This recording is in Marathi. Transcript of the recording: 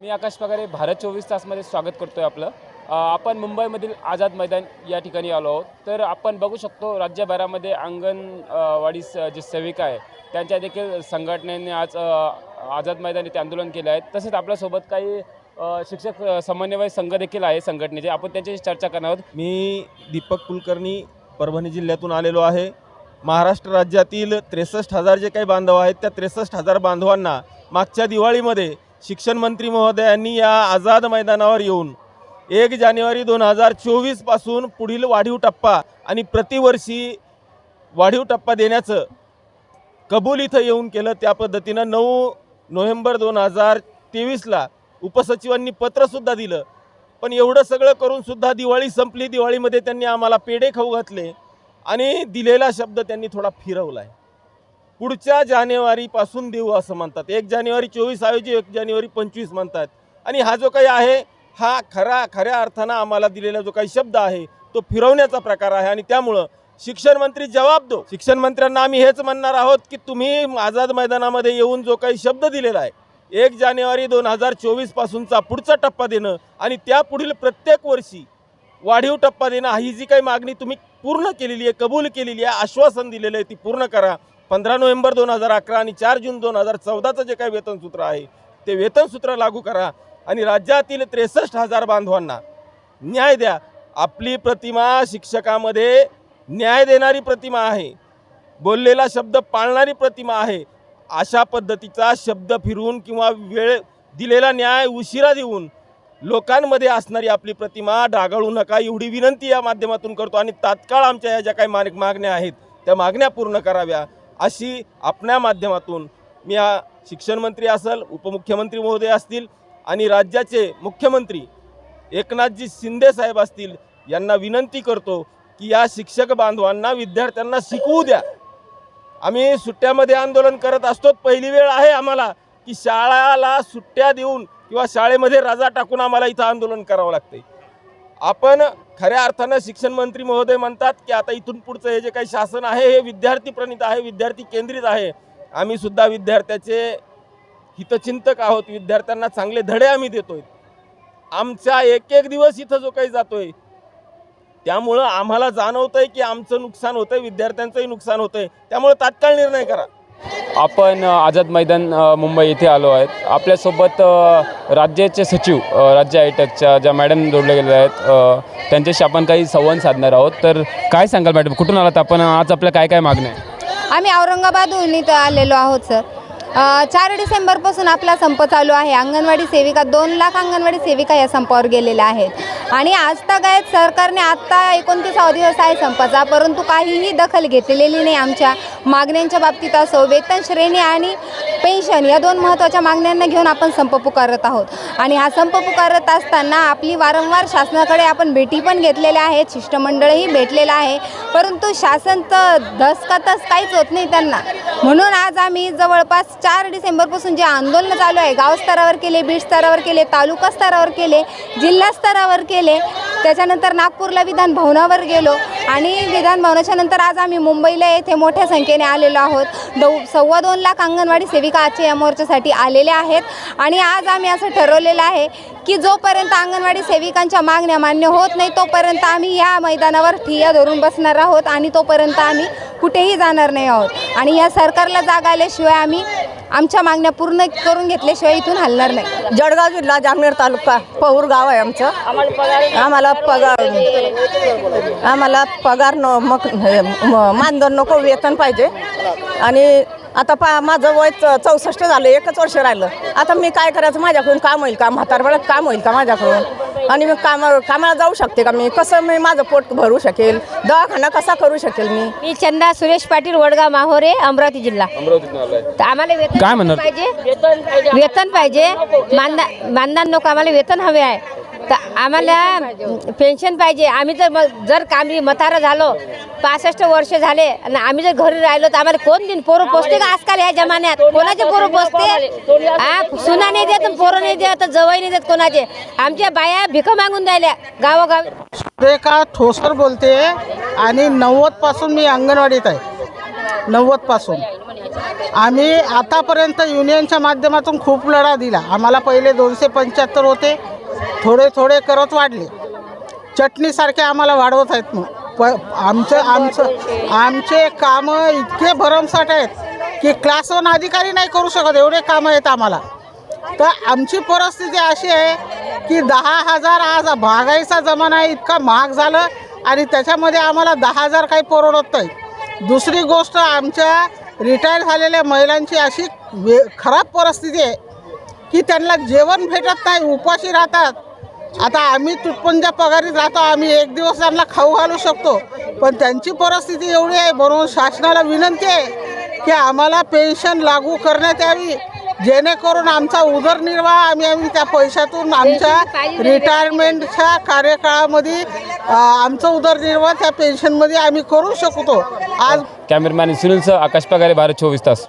मी आकाश पगारे भारत चोवीस तासमध्ये स्वागत करतोय आपलं. आपण मुंबईमधील आझाद मैदान या ठिकाणी आलो आहोत. तर आपण बघू शकतो राज्यभरामध्ये अंगणवाडी स- जे सेविका आहे त्यांच्या देखील संघटनेने आज आझाद मैदान येथे आंदोलन केलं आहे. तसेच आपल्यासोबत काही शिक्षक समन्वय संघ देखील आहे संघटनेचे. आपण त्यांच्याशी चर्चा करणार आहोत. मी दीपक कुलकर्णी परभणी जिल्ह्यातून आलेलो आहे. महाराष्ट्र राज्यातील त्रेसष्ट हजार जे काही बांधव आहेत त्या त्रेसष्ट हजार बांधवांना मागच्या दिवाळीमध्ये शिक्षण मंत्री महोदयांनी या आझाद मैदानावर येऊन एक जानेवारी दोन हजार चोवीसपासून पुढील वाढीव टप्पा आणि प्रतिवर्षी वाढीव टप्पा देण्याचं कबूल इथं येऊन केलं. त्या पद्धतीनं नऊ नोव्हेंबर दोन हजार तेवीसला उपसचिवांनी पत्रसुद्धा दिलं. पण एवढं सगळं करूनसुद्धा दिवाळी संपली. दिवाळीमध्ये त्यांनी आम्हाला पेढे खाऊ घातले आणि दिलेला शब्द त्यांनी थोडा फिरवला आहे पुढच्या जानेवारीपासून देऊ असं म्हणतात. एक जानेवारी चोवीस ऐवजी एक जानेवारी पंचवीस म्हणतात. आणि हा जो काही आहे हा खरा खऱ्या अर्थानं आम्हाला दिलेला जो काही शब्द आहे तो फिरवण्याचा प्रकार आहे. आणि त्यामुळं शिक्षण मंत्री जबाब दो. शिक्षण मंत्र्यांना आम्ही हेच म्हणणार आहोत की तुम्ही आझाद मैदानामध्ये येऊन जो काही शब्द दिलेला आहे एक जानेवारी दोन हजार चोवीसपासूनचा पुढचा टप्पा देणं आणि त्या पुढील प्रत्येक वर्षी वाढीव टप्पा देणं ही जी काही मागणी तुम्ही पूर्ण केलेली आहे कबूल केलेली आहे आश्वासन दिलेलं आहे ती पूर्ण करा. पंधरा नोव्हेंबर दोन हजार अकरा आणि चार जून दोन हजार चौदाचं जे काही वेतनसूत्र आहे ते वेतनसूत्र लागू करा आणि राज्यातील त्रेसष्ट हजार बांधवांना न्याय द्या. आपली प्रतिमा शिक्षकामध्ये न्याय देणारी प्रतिमा आहे बोललेला शब्द पाळणारी प्रतिमा आहे अशा पद्धतीचा शब्द फिरून किंवा वेळ दिलेला न्याय उशिरा देऊन लोकांमध्ये असणारी आपली प्रतिमा डागाळू नका. एवढी विनंती या माध्यमातून करतो आणि तात्काळ आमच्या या ज्या काही मार्ग मागण्या आहेत त्या मागण्या पूर्ण कराव्या. अशी आपल्या माध्यमातून मी हा शिक्षणमंत्री असेल उपमुख्यमंत्री महोदय असतील आणि राज्याचे मुख्यमंत्री एकनाथजी शिंदे साहेब असतील यांना विनंती करतो की या शिक्षक बांधवांना विद्यार्थ्यांना शिकवू द्या. आम्ही सुट्ट्यामध्ये आंदोलन करत असतो. पहिली वेळ आहे आम्हाला की शाळाला सुट्ट्या देऊन किंवा शाळेमध्ये रजा टाकून आम्हाला इथं आंदोलन करावं लागते आपण खऱ्या अर्थानं शिक्षण मंत्री महोदय म्हणतात की आता इथून पुढचं हे जे काही शासन आहे हे विद्यार्थी प्रणित आहे विद्यार्थी केंद्रित आहे. आम्ही सुद्धा विद्यार्थ्याचे हितचिंतक आहोत. विद्यार्थ्यांना चांगले धडे आम्ही देतोय. आमचा एक एक दिवस इथं जो काही जातोय त्यामुळं आम्हाला जाणवतंय की आमचं नुकसान होतंय विद्यार्थ्यांचंही नुकसान होतंय. त्यामुळे तात्काळ निर्णय करा. आपण आझाद मैदान मुंबई येथे आलो आहेत. आपल्यासोबत राज्याचे सचिव राज्य आयटकच्या ज्या मॅडम जोडल्या गेलेल्या आहेत त्यांच्याशी आपण काही संवाद साधणार आहोत. तर काय सांगाल मॅडम कुठून आलात आपण? आज आपल्या काय काय मागण्या आहे आम्ही औरंगाबादहून इथं आलेलो आहोत सर. अ, चार डिसेंबरपासून आपला संप चालू आहे. अंगणवाडी सेविका दोन लाख अंगणवाडी सेविका या संपावर गेलेल्या आहेत. आणि आज तगायत सरकारने आत्ता एकोणतीसावा दिवस आहे संपाचा परंतु काहीही दखल घेतलेली नाही आमच्या मागण्यांच्या बाबतीत असो वेतन श्रेणी आणि पेन्शन या दोन महत्त्वाच्या मागण्यांना घेऊन आपण संप पुकारत आहोत. आणि हा संप पुकारत असताना आपली वारंवार शासनाकडे आपण भेटी पण घेतलेल्या आहेत. शिष्टमंडळही भेटलेलं आहे. परंतु शासन तर धस तस काहीच होत नाही त्यांना. म्हणून आज आम्ही जवळपास चार डिसेंबरपासून जे आंदोलन चालू आहे गाव स्तरावर केले बीड स्तरावर केले तालुका स्तरावर केले जिल्हा स्तरावर केले त्याच्यानंतर नागपूरला विधान भवनावर गेलो. आणि विधान भवनाच्या नंतर आज आम्ही मुंबईला येथे मोठ्या संख्येने आलेलो आहोत. दौ सव्वा दोन लाख अंगणवाडी सेविका आजच्या या मोर्चासाठी आलेल्या आहेत. आणि आज आम्ही असं ठरवलेलं आहे की जोपर्यंत अंगणवाडी सेविकांच्या मागण्या मान्य होत नाही तोपर्यंत आम्ही या मैदानावर ठिया धरून बसणार आहोत आणि तोपर्यंत आम्ही कुठेही जाणार नाही आहोत. आणि या सरकारला जाग आल्याशिवाय आम्ही आमच्या मागण्या पूर्ण करून घेतल्याशिवाय इथून हलणार नाही. जळगाव जिल्हा जामनेर तालुका पहूर गाव आहे आमचं. आम्हाला पगार आम्हाला पगार न मग हे, म- मानधन नको वेतन पाहिजे. आणि आता पा माझं वय चौसष्ट झालं एकच वर्ष राहिलं. आता मी काय करायचं? माझ्याकडून काम होईल का? म्हातारपणात काम होईल का माझ्याकडून? आणि मी कामा कामाला जाऊ शकते का? मी कसं मी माझं पोट भरू शकेल? दवाखाना कसा करू शकेल मी? मी चंदा सुरेश पाटील वडगाव माहोरे अमरावती जिल्हा. अमरावतीतून आलाय. तर आम्हाला वेतन काय म्हणणार? पाहिजे? वेतन पाहिजे. मानदा मानधन नको आम्हाला वेतन हवे आहे. आम्हाला पेन्शन पाहिजे. आम्ही जर जर कामी मतारा झालो पासष्ट वर्ष झाले आणि आम्ही जर घरी राहिलो तर आम्हाला कोण दिन पोरं पोचते का आजकाल या जमान्यात? कोणाचे पोरं पोचते हा सुना नाही देत पोरं नाही देत जवळ नाही देत कोणाचे. आमच्या बाया भिक मागून राहिल्या गावोगावी. रेखा ठोसर बोलते? आणि नव्वदपासून मी अंगणवाडीत आहे. नव्वदपासून आम्ही आतापर्यंत युनियनच्या माध्यमातून खूप लढा दिला. आम्हाला पहिले दोनशे पंच्याहत्तर होते. थोडे थोडे करत वाढले. चटणीसारखे आम्हाला वाढवत आहेत मग. प आमचं आमचं आमचे कामं इतके भरमसाठ आहेत की क्लास वन अधिकारी नाही करू शकत एवढे कामं आहेत आम्हाला. तर आमची परिस्थिती अशी आहे की दहा हजार आज महागाईचा जमाना आहे इतका महाग झालं आणि त्याच्यामध्ये आम्हाला दहा हजार काही परवडत नाही. दुसरी गोष्ट आमच्या रिटायर झालेल्या महिलांची अशी वे खराब परिस्थिती आहे. की त्यांना जेवण भेटत नाही उपाशी राहतात. आता आम्ही तुटपुंजा पगारीत राहतो आम्ही एक दिवस त्यांना खाऊ घालू शकतो. पण त्यांची परिस्थिती एवढी आहे म्हणून शासनाला विनंती आहे की आम्हाला पेन्शन लागू करण्यात यावी. जेणेकरून आमचा उदरनिर्वाह आम्ही आम्ही त्या पैशातून आमच्या रिटायरमेंटच्या कार्यकाळामध्ये आमचा उदरनिर्वाह त्या पेन्शनमध्ये आम्ही करू शकतो. आज कॅमेरामॅन सुनीलसह आकाश पगारे भारत चोवीस तास.